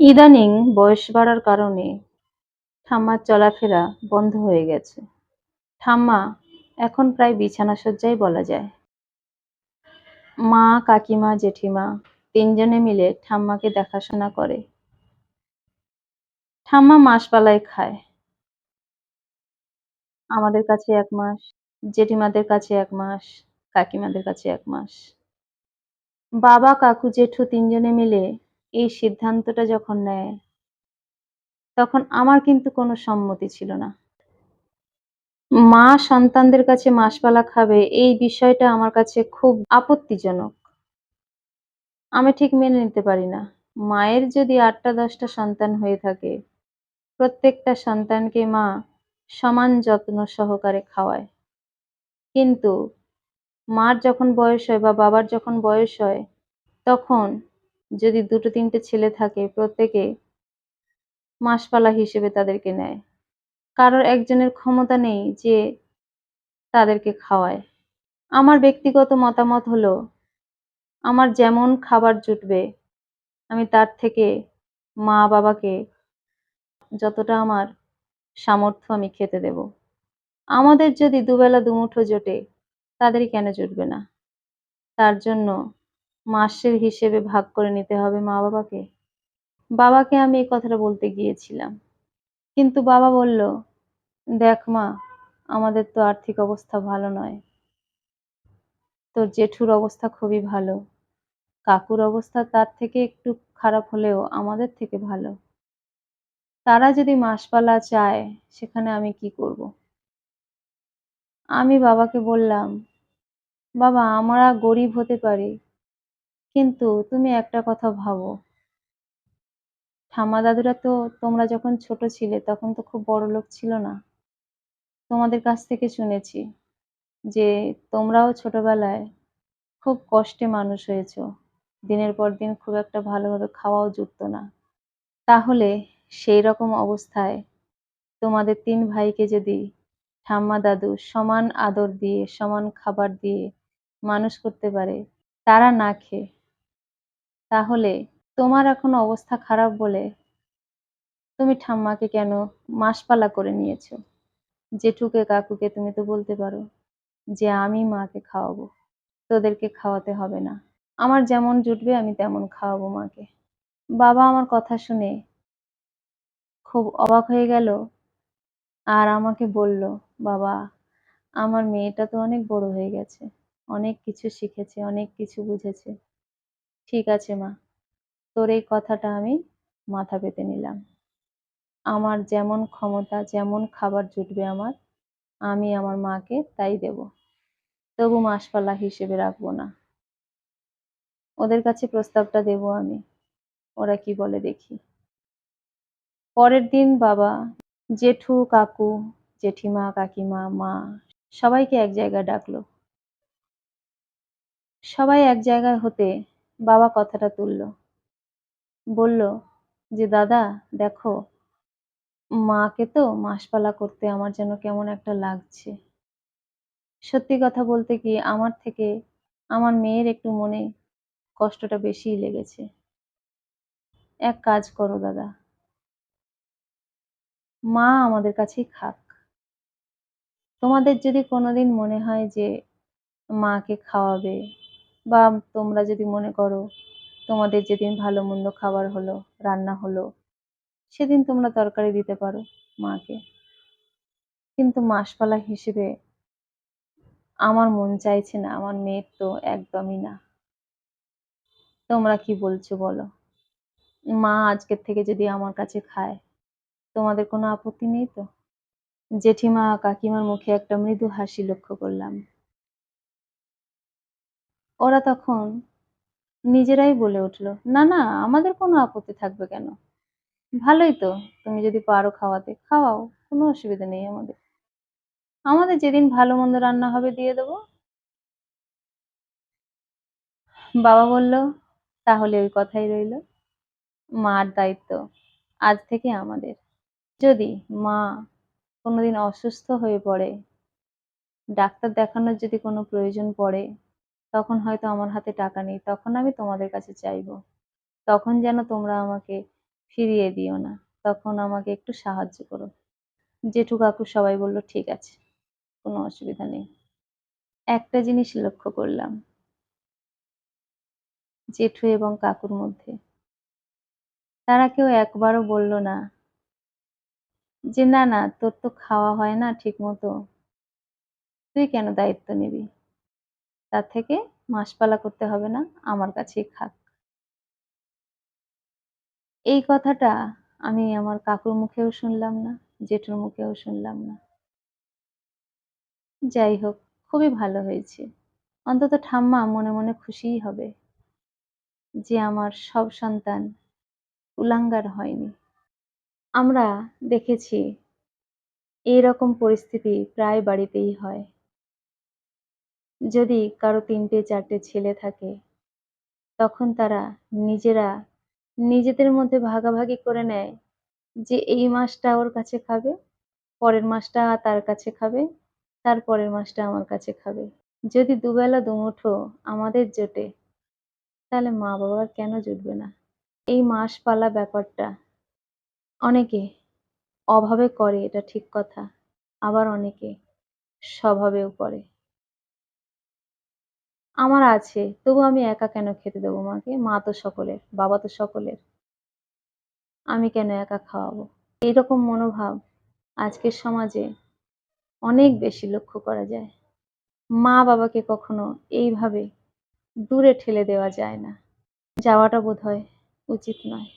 ইদানীং বয়স বাড়ার কারণে ঠাম্মার চলাফেরা বন্ধ হয়ে গেছে। ঠাম্মা এখন প্রায় বিছানাসজ্জাই বলা যায়। মা, কাকিমা, জেঠিমা তিনজনে মিলে ঠাম্মাকে দেখাশোনা করে। ঠাম্মা মাসপালায় খায়। আমাদের কাছে এক মাস, জেঠিমাদের কাছে এক মাস, কাকিমাদের কাছে এক মাস। বাবা, কাকু, জেঠু তিনজনে মিলে এই সিদ্ধান্তটা যখন নেয়, তখন আমার কিন্তু কোনো সম্মতি ছিল না। মা সন্তানদের কাছে মাসপালা খাবে এই বিষয়টা আমার কাছে খুব আপত্তিজনক। আমি ঠিক মেনে নিতে পারি না। মায়ের যদি আটটা দশটা সন্তান হয়ে থাকে, প্রত্যেকটা সন্তানকে মা সমান যত্ন সহকারে খাওয়ায়। কিন্তু মার যখন বয়স হয় বা বাবার যখন বয়স হয়, তখন যদি দুটো তিনটে ছেলে থাকে, প্রত্যেকে মাসপালা হিসেবে তাদেরকে নেয়। কারোর একজনের ক্ষমতা নেই যে তাদেরকে খাওয়ায়। আমার ব্যক্তিগত মতামত হলো, আমার যেমন খাবার জুটবে, আমি তার থেকে মা বাবাকে যতটা আমার সামর্থ্য আমি খেতে দেব। আমাদের যদি দুবেলা দুমুঠো জোটে, তাদেরই কেন জুটবে না? তার জন্য মাসের হিসেবে ভাগ করে নিতে হবে মা বাবাকে বাবাকে আমি এই কথাটা বলতে গিয়েছিলাম। কিন্তু বাবা বলল, দেখ মা, আমাদের তো আর্থিক অবস্থা ভালো নয়। তোর জেঠুর অবস্থা খুবই ভালো। কাকুর অবস্থা তার থেকে একটু খারাপ হলেও আমাদের থেকে ভালো। তারা যদি মাসপালা চায়, সেখানে আমি কি করব? আমি বাবাকে বললাম, বাবা, আমরা গরিব হতে পারি কিন্তু তুমি একটা কথা ভাবো। ঠাম্মা দাদুরা তো তোমরা যখন ছোট ছিলে তখন তো খুব বড় লোক ছিল না। তোমাদের কাছ থেকে শুনেছি যে তোমরাও ছোটবেলায় খুব কষ্টে মানুষ হয়েছ। দিনের পর দিন খুব একটা ভালোভাবে খাওয়াও জুটতো না। তাহলে সেই রকম অবস্থায় তোমাদের তিন ভাইকে যদি ঠাম্মা দাদু সমান আদর দিয়ে, সমান খাবার দিয়ে মানুষ করতে পারে, তারা না খেয়ে তাহলে তোমার এখন অবস্থা খারাপ বলে তুমি ঠাম্মাকে কেন মাসপালা করে নিয়েছো? জেঠুকে কাকুকে তুমি তো বলতে পারো যে আমি মাকে খাওয়াবো, তোদেরকে খাওয়াতে হবে না। আমার যেমন জুটবে আমি তেমন খাওয়াবো মাকে। বাবা আমার কথা শুনে খুব অবাক হয়ে গেল আর আমাকে বলল, বাবা, আমার মেয়েটা তো অনেক বড় হয়ে গেছে, অনেক কিছু শিখেছে, অনেক কিছু বুঝেছে। ঠিক আছে, মা। তোর এই কথাটা আমি মাথা পেতে নিলাম। আমার যেমন ক্ষমতা, যেমন খাবার জুটবে আমার, আমি আমার মাকে তাই দেব। তবু মাসপালা হিসেবে রাখব না। ওদের কাছে প্রস্তাবটা দেব আমি। ওরা কি বলে দেখি। পরের দিন বাবা, জেঠু, কাকু, জেঠিমা, কাকিমা, মা সবাইকে এক জায়গায় ডাকলো। সবাই এক জায়গায় হতে বাবা কথাটা তুলল। বলল, যে দাদা, দেখো, মাকে তো মাসপালা করতে আমার যেন কেমন একটা লাগছে। সত্যি কথা বলতে কি, আমার থেকে আমার মেয়ের একটু মনে কষ্টটা বেশিই লেগেছে। এক কাজ করো দাদা। মা আমাদের কাছেই খাক তোমাদের যদি কোনোদিন মনে হয় যে মাকে খাওয়াবে বা তোমরা যদি মনে করো তোমাদের যেদিন ভালো মন্দ খাবার হলো, রান্না হলো, সেদিন তোমরা তরকারি দিতে পারো মাকে। কিন্তু মাসপালা হিসেবে আমার মন চাইছে না, আমার মেয়ের তো একদমই না। তোমরা কি বলছো বলো? মা আজকের থেকে যদি আমার কাছে খায়, তোমাদের কোনো আপত্তি নেই তো? জেঠিমা কাকিমার মুখে একটা মৃদু হাসি লক্ষ্য করলাম। ওরা তখন নিজেরাই বলে উঠল, না না, আমাদের কোনো আপত্তি থাকবে কেন? ভালোই তো, তুমি যদি পারো খাওয়াতে, খাওয়াও, কোনো অসুবিধা নেই আমাদের। আমাদের যেদিন ভালো মন্দ রান্না হবে দিয়ে দেবো। বাবা বলল, তাহলে ওই কথাই রইল। মার দায়িত্ব আজ থেকে আমাদের। যদি মা কোনোদিন অসুস্থ হয়ে পড়ে, ডাক্তার দেখানোর যদি কোনো প্রয়োজন পড়ে তখন হয়তো আমার হাতে টাকা নেই, তখন আমি তোমাদের কাছে চাইব। তখন যেন তোমরা আমাকে ফিরিয়ে দিও না, তখন আমাকে একটু সাহায্য করো। জেঠু কাকু সবাই বলল, ঠিক আছে, কোনো অসুবিধা নেই। একটা জিনিস লক্ষ্য করলাম। জেঠু এবং কাকুর মধ্যে। তারা কেউ একবারও বলল না যে, না না, তোর তো খাওয়া হয় না ঠিক মতো তুই কেন দায়িত্ব নিবি? তার থেকে মাসপালা করতে হবে না, আমার কাছেই খাক এই কথাটা আমি আমার কাকুর মুখেও শুনলাম না, জেঠুর মুখেও শুনলাম না। যাই হোক, খুবই ভালো হয়েছে। অন্তত ঠাম্মা মনে মনে খুশিই হবে যে আমার সব সন্তান উলাঙ্গার হয়নি। আমরা দেখেছি এইরকম পরিস্থিতি প্রায় বাড়িতেই হয়। যদি কারও তিনটে, চারটে ছেলে থাকে, তখন তারা নিজেরা নিজেদের মধ্যে ভাগাভাগি করে নেয় যে এই মাসটা ওর কাছে খাবে, পরের মাসটা তার কাছে খাবে, তার পরের মাসটা আমার কাছে খাবে। যদি দুবেলা, দুমুঠো আমাদের জোটে, তাহলে মা বাবার কেন জুটবে না? এই মাস পালা ব্যাপারটা অনেকে অভাবে করে, এটা ঠিক কথা। আবার অনেকে স্বভাবেও করে। আমার আছে, তবু আমি একা কেন খেতে দেবো মাকে? মা তো সকলের, বাবা তো সকলের। আমি কেন একা খাওয়াবো? এইরকম মনোভাব আজকের সমাজে অনেক বেশি লক্ষ্য করা যায়। মা বাবাকে কখনো এইভাবে দূরে ঠেলে দেওয়া যায় না। যাওয়াটা বোধ হয় উচিত নয়।